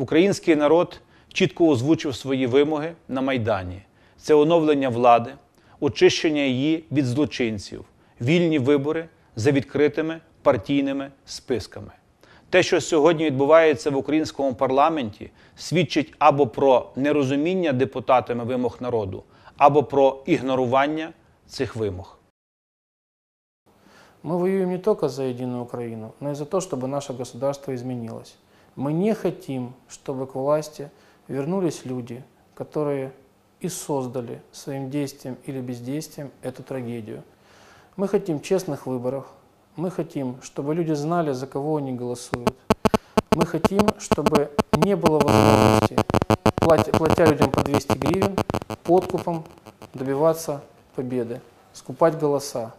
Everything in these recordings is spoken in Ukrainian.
Український народ чітко озвучив свої вимоги на Майдані: це оновлення влади, очищення її від злочинців, вільні вибори за відкритими партійними списками. Те, що сьогодні відбувається в українському парламенті, свідчить або про нерозуміння депутатами вимог народу, або про ігнорування цих вимог. Мы воюем не только за единую Украину, но и за то, чтобы наше государство изменилось. Мы не хотим, чтобы к власти вернулись люди, которые и создали своим действием или бездействием эту трагедию. Мы хотим честных выборов, мы хотим, чтобы люди знали, за кого они голосуют. Мы хотим, чтобы не было возможности, платя, платя людям по 200 гривен, подкупом добиваться победы, скупать голоса.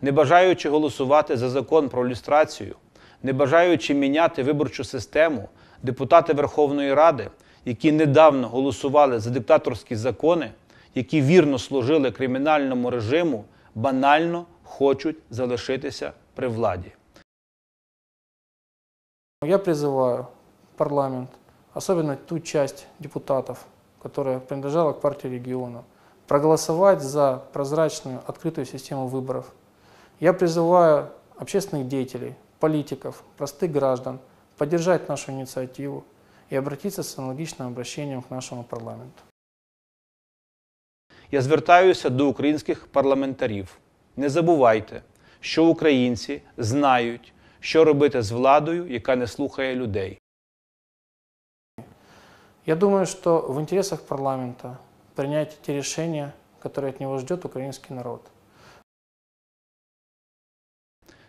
Не бажаючи голосувати за закон про люстрацію, не бажаючи міняти виборчу систему, депутати Верховної Ради, які недавно голосували за диктаторські закони, які вірно служили кримінальному режиму, банально хочуть залишитися при владі. Я призываю парламент, особенно ту часть депутатов, которая принадлежала к партии регионов, проголосовать за прозрачную, открытую систему выборов. Я призываю общественных деятелей, политиков, простых граждан поддержать нашу инициативу и обратиться с аналогичным обращением к нашему парламенту. Я звертаюся до українських парламентарів. Не забувайте, що українці знають, що робити з владою, яка не слухає людей. Я думаю, что в интересах парламента принять те решения, которые от него ждет украинский народ.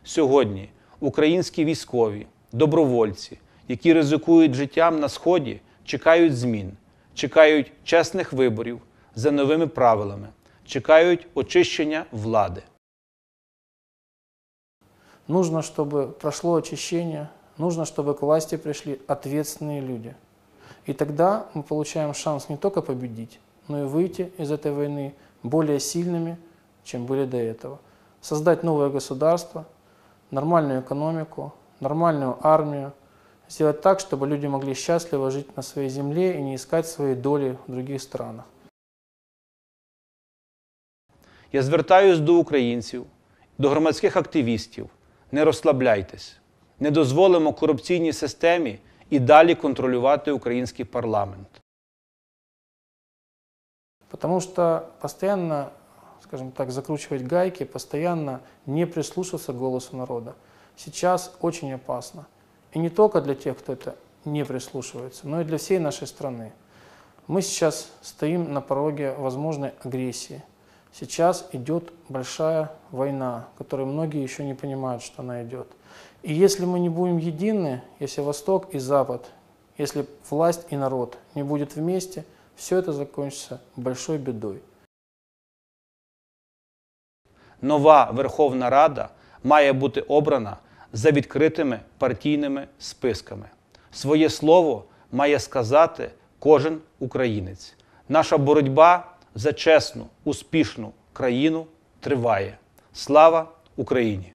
Сьогодні українські військові, добровольці, які ризикують життям на сході, чекають змін, чекають чесних виборів за новими правилами, чекають очищення влади. Нужно, чтобы прошло очищение, нужно, чтобы к власти пришли ответственные люди. И тогда мы получаем шанс не только победить, но и выйти из этой войны более сильными, чем были до этого. Создать новое государство, нормальную экономику, нормальную армию, сделать так, чтобы люди могли счастливо жить на своей земле и не искать своей доли в других странах. Я звертаюсь до українців, до громадських активістів. Не розслабляйтесь, не дозволимо корупційній системі і далі контролювати український парламент. Потому что постоянно, скажем так, закручивать гайки, постоянно не прислушиваться к голосу народа сейчас очень опасно. И не только для тех, кто это не прислушивается, но и для всей нашей страны. Мы сейчас стоим на пороге возможной агрессии. Сейчас идет большая война, которую многие еще не понимают, что она идет. И если мы не будем едины, если Восток и Запад, если власть и народ не будет вместе, все это закончится большой бедой. Нова Верховна Рада має бути обрана за відкритими партійними списками. Своє слово має сказати кожен українець. Наша боротьба за чесну, успішну країну триває. Слава Україні!